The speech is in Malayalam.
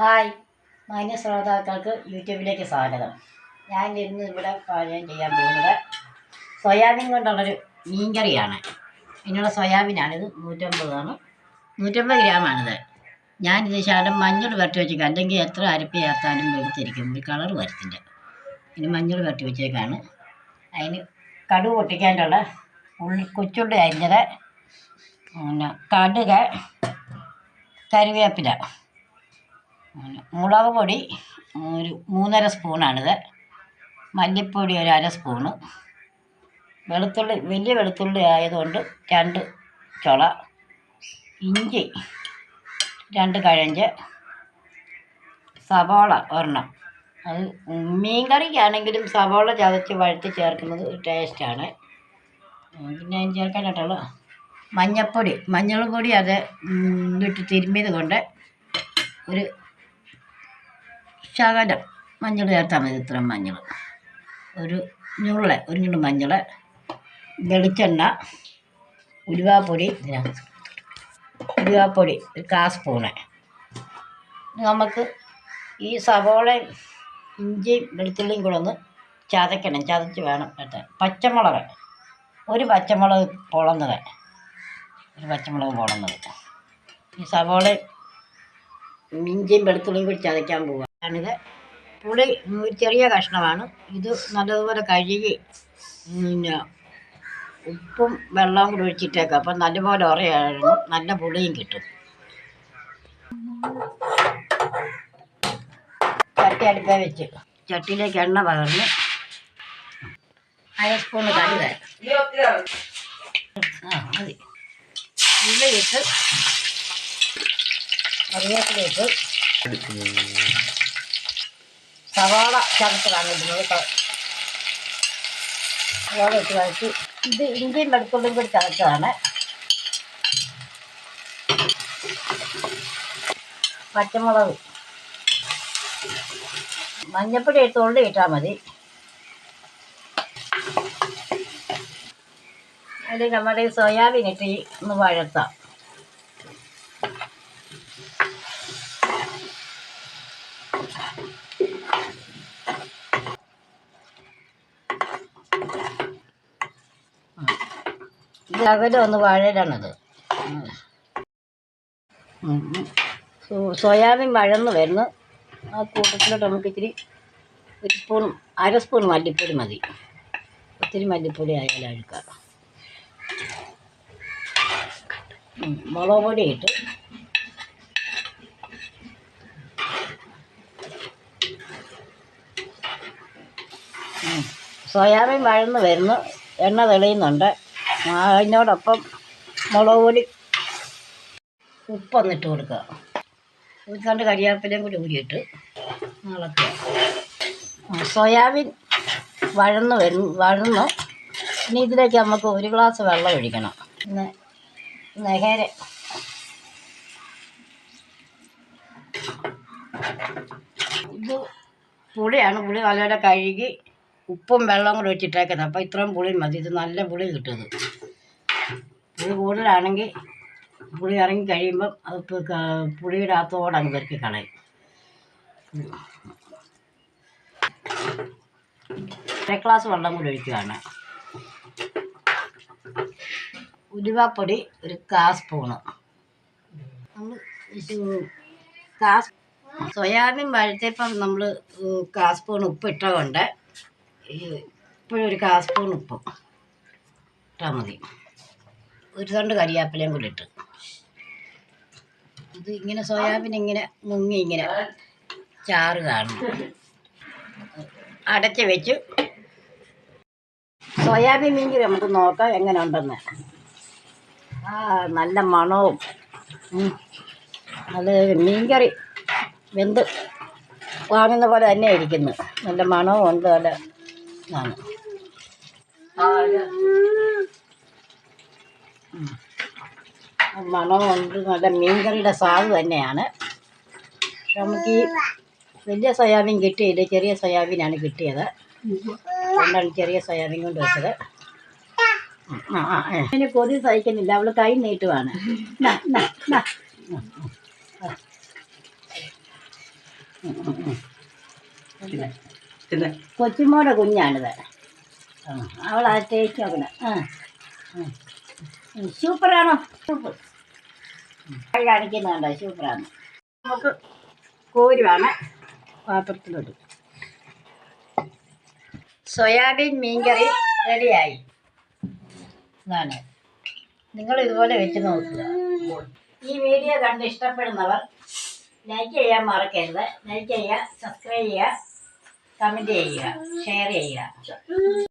മാന്യ ശ്രോതാക്കൾക്ക് യൂട്യൂബിലേക്ക് സ്വാഗതം. ഞാൻ ഇന്ന് ഇവിടെ പാചകം ചെയ്യാൻ പോകുന്നത് സോയാബീൻ കൊണ്ടുള്ളൊരു മീൻകറിയാണ്. ഇതിനുള്ള സോയാബീനാണിത്. നൂറ്റമ്പതാണ്. നൂറ്റമ്പത് ഗ്രാമാണിത്. ഞാനിത് ശകലം മഞ്ഞൾ വരട്ടി വെച്ചേക്കാം അല്ലെങ്കിൽ എത്ര അരപ്പ് ചേർത്താലും വെളുത്തിരിക്കും. ഒരു കളർ വരത്തില്ല. ഇനി മഞ്ഞൾ വരട്ടി വെച്ചേക്കാണ്. അതിന് കടു പൊട്ടിക്കാനുള്ള ഉള്ളി കൊച്ചുള്ളി അരിഞ്ഞത് പിന്നെ കടുക് കറിവേപ്പില. പിന്നെ മുളക് പൊടി ഒരു മൂന്നര സ്പൂണാണിത്. മല്ലിപ്പൊടി ഒരു അര സ്പൂണ്. വെളുത്തുള്ളി വലിയ വെളുത്തുള്ളി ആയതുകൊണ്ട് രണ്ട് ചുള ഇഞ്ചി രണ്ട് കഴഞ്ച് സവാള ഒരെണ്ണം. അത് മീൻ കറിക്കാണെങ്കിലും സവാള ചതച്ച് വഴുത്തി ചേർക്കുന്നത് ടേസ്റ്റാണ്. പിന്നെ ചേർക്കാനായിട്ടുള്ള മഞ്ഞൾപ്പൊടി മഞ്ഞൾ പൊടി അത് ഇട്ട് തിരുമ്പിയത് കൊണ്ട് ഒരു ശകലം മഞ്ഞൾ ചേർത്താൽ മതി ഇത്രയും മഞ്ഞൾ. ഒരു ഞുള്ള ഒരു ഞുള്ള മഞ്ഞൾ വെളിച്ചെണ്ണ ഉലുവാപ്പൊടി ഉലുവാപ്പൊടി ഒരു കാ സ്പൂണ്. നമുക്ക് ഈ സവോളയും ഇഞ്ചിയും വെളുത്തുള്ളിയും കൂടെ ഒന്ന് ചതയ്ക്കണം ചതച്ച് വേണം കേട്ടോ. പച്ചമുളക് ഒരു പച്ചമുളക് പൊളന്നത്. ഒരു പച്ചമുളക് പൊളന്നത്. ഈ സവോളയും ഇഞ്ചിയും വെളുത്തുള്ളിയും കൂടി ചതയ്ക്കാൻ പോവുകയാണിത് പുളി ഒരു ചെറിയ കഷ്ണമാണ്. ഇത് നല്ലതുപോലെ കഴുകി പിന്നെ ഉപ്പും വെള്ളവും കൂടി ഒഴിച്ചിട്ടേക്കാം. അപ്പം നല്ലപോലെ ഉറയായിരുന്നു. നല്ല പുളിയും കിട്ടും. ചട്ടി അടുപ്പേ വെച്ച്. ചട്ടിയിലേക്ക് എണ്ണ പകർന്ന് അര സ്പൂണ് കടുക് ആ മതി. ഉള്ളിയിട്ട് കറിവേപ്പിലയിട്ട് സവാള ചതച്ചതാണ് ഇടുന്നത്. സവാള ഇട്ട് വഴറ്റി. ഇത് ഇഞ്ചിയും വെളുത്തുള്ളിയും കൂടി ചതച്ചതാണ്. പച്ചമുളക്. മഞ്ഞപ്പൊടി ഇട്ടുകൊണ്ട് ഇട്ടാൽ മതി. അതിൽ നമ്മുടെ സോയാബീൻ ഇട്ട് ഒന്ന് വഴത്താം. ഒന്ന് സോയാബീൻ വഴന്ന് വരുന്നു. ആ കൂട്ടത്തിലോട്ട് നമുക്ക് ഇച്ചിരി ഒരു സ്പൂൺ അര സ്പൂൺ മല്ലിപ്പൊടി മതി. ഒത്തിരി മല്ലിപ്പൊടി ആയാലും അഴുക്കാം. മുളക് പൊടി ഇട്ട് സോയാബീൻ വഴന്ന് വരുന്നു. എണ്ണ തെളിയുന്നുണ്ട്. അതിനോടൊപ്പം മുളക് പൊടി ഉപ്പൊന്നിട്ട് കൊടുക്കുക. ഉരുത്തണ്ട് കരിയാപ്പിലയും കൂടി ഊരിയിട്ട് ഇളക്കുക സോയാബീൻ വഴന്ന് വരുന്നു വഴന്നു. ഇനി ഇതിലേക്ക് നമുക്ക് ഒരു ഗ്ലാസ് വെള്ളം ഒഴിക്കണം. പിന്നെ നെഹേര ഇത് പുളിയാണ്. പുളി നല്ലപോലെ കഴുകി ഉപ്പും വെള്ളവും കൂടി വെച്ചിട്ടേക്കുന്നത് അപ്പോൾ ഇത്രയും പുളി മതി. ഇത് നല്ല പുളി കിട്ടുന്നത്. ഇത് കൂടുതലാണെങ്കിൽ പുളി ഇറങ്ങി കഴിയുമ്പം അത് പുളിയുടെ അകത്തോടെ അങ്ങ് പെറുക്കി കളയും. അര ഗ്ലാസ് വെള്ളം കൂടി ഒഴിക്കുകയാണ്. ഉലുവാപ്പൊടി ഒരു കാ സ്പൂണ്. നമ്മൾ സോയാബീൻ വഴുത്തപ്പം നമ്മൾ കാ സ്പൂൺ ഉപ്പ് ഇട്ട കൊണ്ട് ഇപ്പോഴും ഒരു കാ സ്പൂൺ ഉപ്പ് ഇട്ടാൽ മതി. ഒരു തണ്ട് കരിയാപ്പിലയും കൂടി ഇട്ട്. ഇത് ഇങ്ങനെ സോയാബീൻ ഇങ്ങനെ മുങ്ങി ഇങ്ങനെ ചാറ് കാണണം അടച്ച് വെച്ച് സോയാബീൻ മീൻകറി നമുക്ക് നോക്കാം എങ്ങനെ ഉണ്ടെന്ന് ആ നല്ല മണവും. നല്ല മീൻകറി വെന്ത് വാങ്ങുന്ന പോലെ തന്നെ ഇരിക്കുന്നു. നല്ല മണവും ഉണ്ട് നല്ല മണവും ഉണ്ട്. നല്ല മീൻകറിയുടെ സ്വാദ് തന്നെയാണ്. പക്ഷെ നമുക്ക് ഈ വലിയ സോയാബീൻ കിട്ടിയില്ല. ചെറിയ സോയാബീനാണ് കിട്ടിയത്. രണ്ടാണ് ചെറിയ സോയാബീൻ കൊണ്ട് വെച്ചത്. അതിന് കൊതി സഹിക്കുന്നില്ല. അവൾ കൈ നീട്ടുവാണ്. നാ, ഉം. കൊച്ചുമോടെ കുഞ്ഞാണിത് അവൾ ആ തേച്ച് നോക്കണ. ആ സൂപ്പറാണോ? സൂപ്പർ. കാണിക്കുന്നുണ്ടോ? സൂപ്പറാണ്. നമുക്ക് കോരുവാണ് പാത്രത്തിലോട്ട്. സോയാബീൻ മീൻകറി റെഡിയായി. ഇതാണ്. നിങ്ങൾ ഇതുപോലെ വെച്ച് നോക്കുക. ഈ വീഡിയോ കണ്ട് ഇഷ്ടപ്പെടുന്നവർ ലൈക്ക് ചെയ്യാൻ മറക്കരുത്. ലൈക്ക് ചെയ്യുക സബ്സ്ക്രൈബ് ചെയ്യുക. കമന്റ് ചെയ്യുക ഷെയർ ചെയ്യുക.